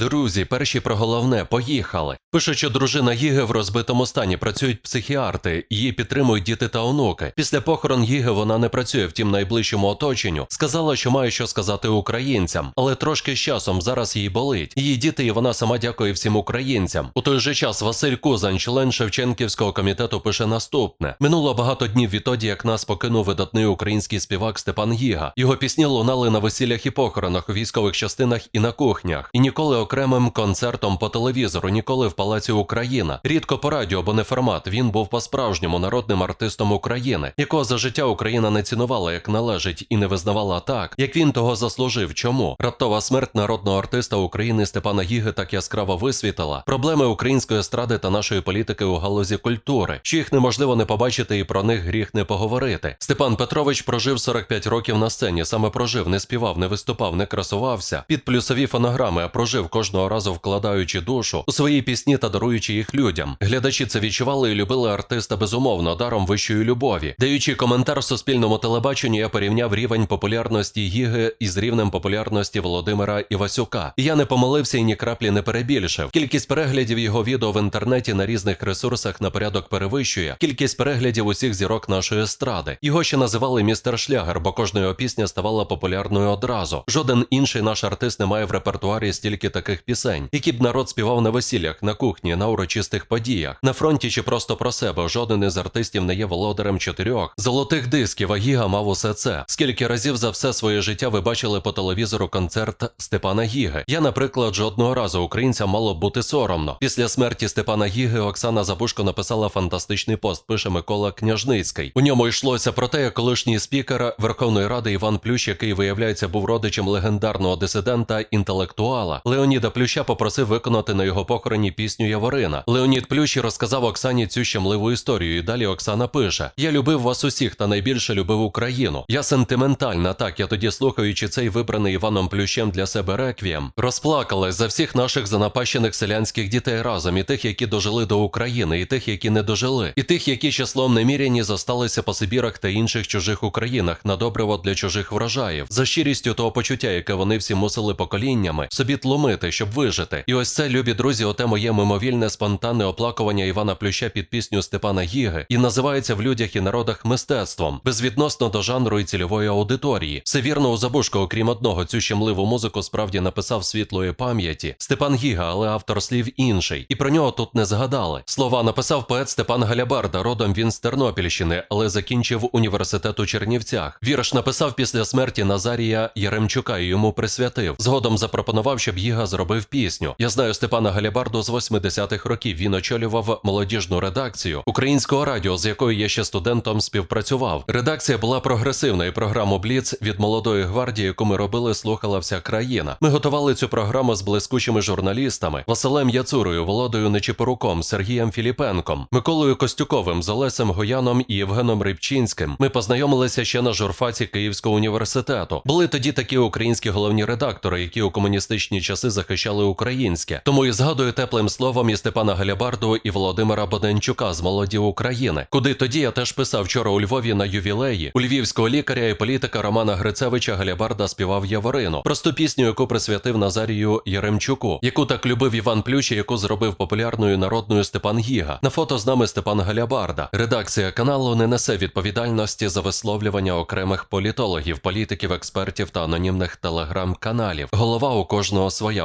Друзі, перші про головне, поїхали. Пишуть, що дружина Гіги в розбитому стані працюють психіатри, її підтримують діти та онуки. Після похорон Гіги вона не працює, втім найближчому оточенню. Сказала, що має що сказати українцям, але трошки з часом зараз їй болить. Її діти і вона сама дякує всім українцям. У той же час Василь Кузан, член Шевченківського комітету, пише наступне: минуло багато днів відтоді, як нас покинув видатний український співак Степан Гіга. Його пісні лунали на весіллях і похоронах у військових частинах і на кухнях, і ніколи окремим концертом по телевізору, ніколи в Палаці Україна. Рідко по радіо, бо не формат. Він був по-справжньому народним артистом України, якого за життя Україна не цінувала як належить і не визнавала так, як він того заслужив. Чому раптова смерть народного артиста України Степана Гіги так яскраво висвітила проблеми української естради та нашої політики у галузі культури, що їх неможливо не побачити і про них гріх не поговорити. Степан Петрович прожив 45 років на сцені, саме прожив, не співав, не виступав, не красувався під плюсові фонограми, а прожив кожного разу вкладаючи душу у свої пісні та даруючи їх людям. Глядачі це відчували і любили артиста безумовно, даром вищої любові. Даючи коментар в суспільному телебаченні, я порівняв рівень популярності Гіги із рівнем популярності Володимира Івасюка. І я не помилився і ні краплі не перебільшив. Кількість переглядів його відео в інтернеті на різних ресурсах на порядок перевищує кількість переглядів усіх зірок нашої естради. Його ще називали містер Шлягер, бо кожна його пісня ставала популярною одразу. Жоден інший наш артист не має в репертуарі стільки таких пісень, які б народ співав на весіллях, на кухні, на урочистих подіях, на фронті чи просто про себе. Жоден із артистів не є володарем чотирьох золотих дисків. А Гіга мав усе це. Скільки разів за все своє життя ви бачили по телевізору концерт Степана Гіги? Я, наприклад, жодного разу українцям мало бути соромно. Після смерті Степана Гіги Оксана Забушко написала фантастичний пост. Пише Микола Княжницький. У ньому йшлося про те, як колишній спікер Верховної Ради Іван Плющ, який виявляється був родичем легендарного дисидента інтелектуала Леоніда Плюща, попросив виконати на його похороні пісню Яворина. Леонід Плющ розказав Оксані цю щемливу історію. І далі Оксана пише: Я любив вас усіх та найбільше любив Україну. Я сентиментальна. Так я тоді слухаючи цей вибраний Іваном Плющем для себе реквієм, розплакалась за всіх наших занапащених селянських дітей разом, і тих, які дожили до України, і тих, які не дожили, і тих, які числом неміряні зосталися по Сибірах та інших чужих Українах на добриво для чужих врожаїв, за щирістю того почуття, яке вони всі мусили поколіннями собі тлумити, щоб вижити. І ось це, любі друзі, оте моє мимовільне спонтанне оплакування Івана Плюща під пісню Степана Гіги і називається в людях і народах мистецтвом, безвідносно до жанру і цільової аудиторії. Все вірно у Забушко, окрім одного, цю щемливу музику справді написав світлої пам'яті Степан Гіга, але автор слів інший. І про нього тут не згадали. Слова написав поет Степан Галябарда, родом він з Тернопільщини, але закінчив університет у Чернівцях. Вірш написав після смерті Назарія Яремчука і йому присвятив. Згодом запропонував, щоб Гіга зробив пісню. Я знаю Степана Галябарду з 80-х років. Він очолював молодіжну редакцію українського радіо, з якою я ще студентом співпрацював. Редакція була прогресивна, і програму Бліц від молодої гвардії, яку ми робили, слухала вся країна. Ми готували цю програму з блискучими журналістами Василем Яцурою, Володою Нечипоруком, Сергієм Філіпенком, Миколою Костюковим, з Олесем Гояном і Євгеном Рибчинським. Ми познайомилися ще на журфаці Київського університету. Були тоді такі українські головні редактори, які у комуністичні часи захищали українське. Тому і згадую теплим словом і Степана Галябарду і Володимира Боденчука з молоді України. Куди тоді я теж писав вчора у Львові на ювілеї. У львівського лікаря і політика Романа Грицевича Галябарда співав Яворину. Просту пісню, яку присвятив Назарію Яремчуку, яку так любив Іван Плющ, і яку зробив популярною народною Степан Гіга. На фото з нами Степан Галябарда. Редакція каналу не несе відповідальності за висловлювання окремих політологів, політиків, експертів та анонімних телеграм-каналів. Голова у кожного своя